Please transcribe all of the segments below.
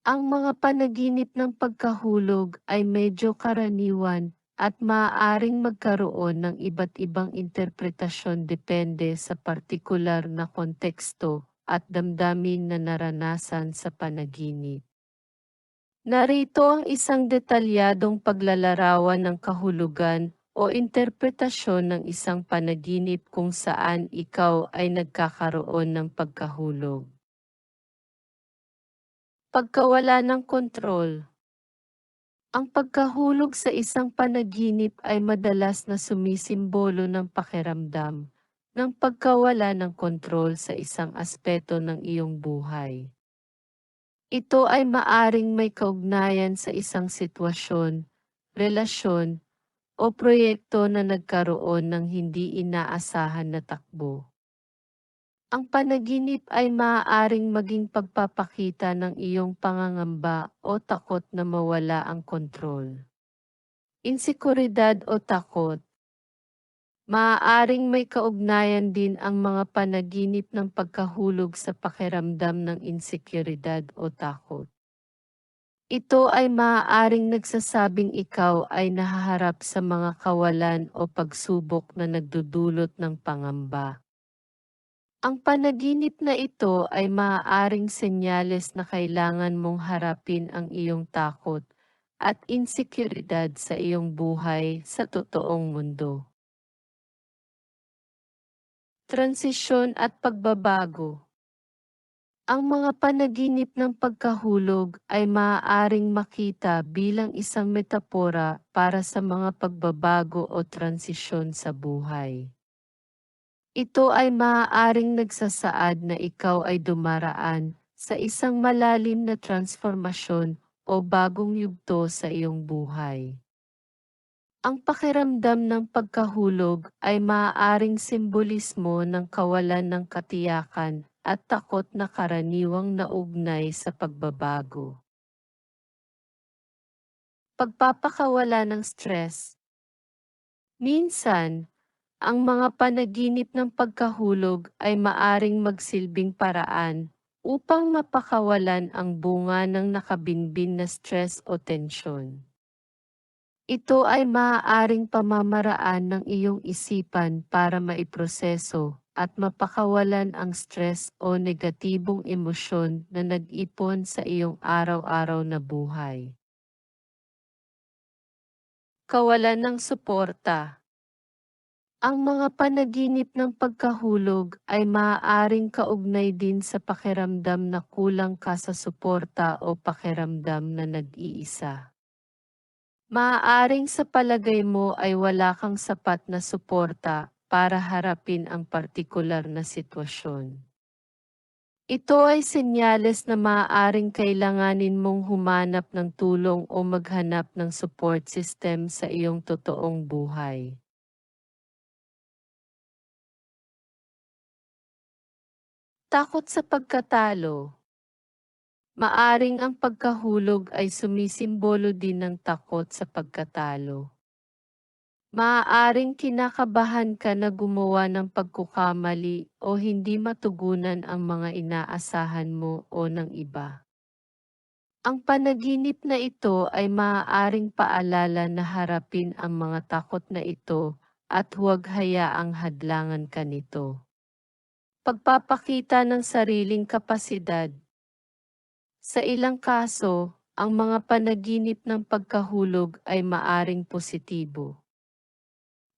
Ang mga panaginip ng pagkahulog ay medyo karaniwan at maaaring magkaroon ng iba't ibang interpretasyon depende sa partikular na konteksto at damdamin na naranasan sa panaginip. Narito ang isang detalyadong paglalarawan ng kahulugan o interpretasyon ng isang panaginip kung saan ikaw ay nagkakaroon ng pagkahulog. Pagkawala ng kontrol Ang pagkahulog sa isang panaginip ay madalas na sumisimbolo ng pakiramdam ng pagkawala ng kontrol sa isang aspeto ng iyong buhay. Ito ay maaring may kaugnayan sa isang sitwasyon, relasyon, o proyekto na nagkaroon ng hindi inaasahan na takbo. Ang panaginip ay maaaring maging pagpapakita ng iyong pangangamba o takot na mawala ang kontrol. Insekuridad o takot Maaaring may kaugnayan din ang mga panaginip ng pagkahulog sa pakiramdam ng insekuridad o takot. Ito ay maaaring nagsasabing ikaw ay nahaharap sa mga kawalan o pagsubok na nagdudulot ng pangamba. Ang panaginip na ito ay maaaring senyales na kailangan mong harapin ang iyong takot at insekuridad sa iyong buhay sa totoong mundo. Transisyon at pagbabago Ang mga panaginip ng pagkahulog ay maaaring makita bilang isang metapora para sa mga pagbabago o transisyon sa buhay. Ito ay maaaring nagsasaad na ikaw ay dumaraan sa isang malalim na transformasyon o bagong yugto sa iyong buhay. Ang pakiramdam ng pagkahulog ay maaaring simbolismo ng kawalan ng katiyakan at takot na karaniwang naugnay sa pagbabago. Pagpapakawala ng stress Minsan, ang mga panaginip ng pagkahulog ay maaring magsilbing paraan upang mapakawalan ang bunga ng nakabinbin na stress o tensyon. Ito ay maaaring pamamaraan ng iyong isipan para maiproseso at mapakawalan ang stress o negatibong emosyon na nag-ipon sa iyong araw-araw na buhay. Kawalan ng suporta Ang mga panaginip ng pagkahulog ay maaaring kaugnay din sa pakiramdam na kulang ka sa suporta o pakiramdam na nag-iisa. Maaaring sa palagay mo ay wala kang sapat na suporta para harapin ang partikular na sitwasyon. Ito ay senyales na maaaring kailanganin mong humanap ng tulong o maghanap ng support system sa iyong totoong buhay. Takot sa pagkatalo Maaring ang pagkahulog ay sumisimbolo din ng takot sa pagkatalo. Maaaring kinakabahan ka na gumawa ng pagkukamali o hindi matugunan ang mga inaasahan mo o ng iba. Ang panaginip na ito ay maaaring paalala na harapin ang mga takot na ito at huwag hayaang hadlangan ka nito. Pagpapakita ng sariling kapasidad sa ilang kaso, ang mga panaginip ng pagkahulog ay maaring positibo.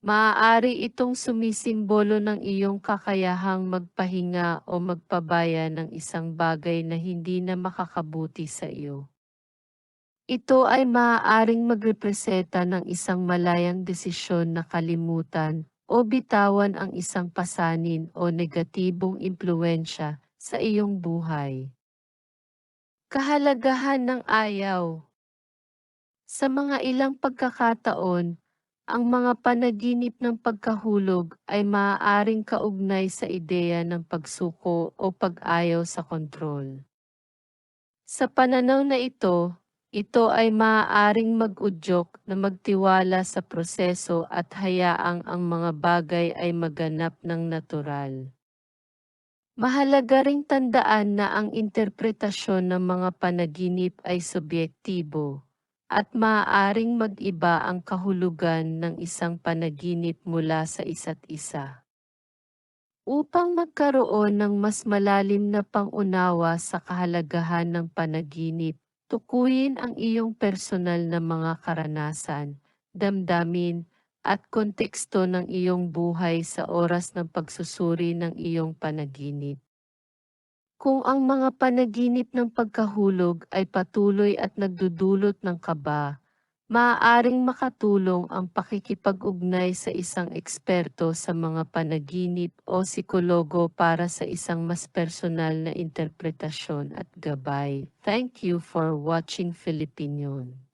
Maaari itong sumisimbolo ng iyong kakayahang magpahinga o magpabaya ng isang bagay na hindi na makakabuti sa iyo. Ito ay maaaring magrepresenta ng isang malayang desisyon na kalimutan o bitawan ang isang pasanin o negatibong impluensya sa iyong buhay. Kahalagahan ng ayaw Sa mga ilang pagkakataon, ang mga panaginip ng pagkahulog ay maaaring kaugnay sa ideya ng pagsuko o pag-ayaw sa kontrol. Sa pananaw na ito, ito ay maaaring mag-udyok na magtiwala sa proseso at hayaang ang mga bagay ay maganap ng natural. Mahalaga ring tandaan na ang interpretasyon ng mga panaginip ay subyektibo at maaaring mag-iba ang kahulugan ng isang panaginip mula sa isa't isa. Upang magkaroon ng mas malalim na pangunawa sa kahalagahan ng panaginip, tukuyin ang iyong personal na mga karanasan, damdamin, at konteksto ng iyong buhay sa oras ng pagsusuri ng iyong panaginip. Kung ang mga panaginip ng pagkahulog ay patuloy at nagdudulot ng kaba, maaaring makatulong ang pakikipag-ugnay sa isang eksperto sa mga panaginip o psikologo para sa isang mas personal na interpretasyon at gabay. Thank you for watching Filipinion.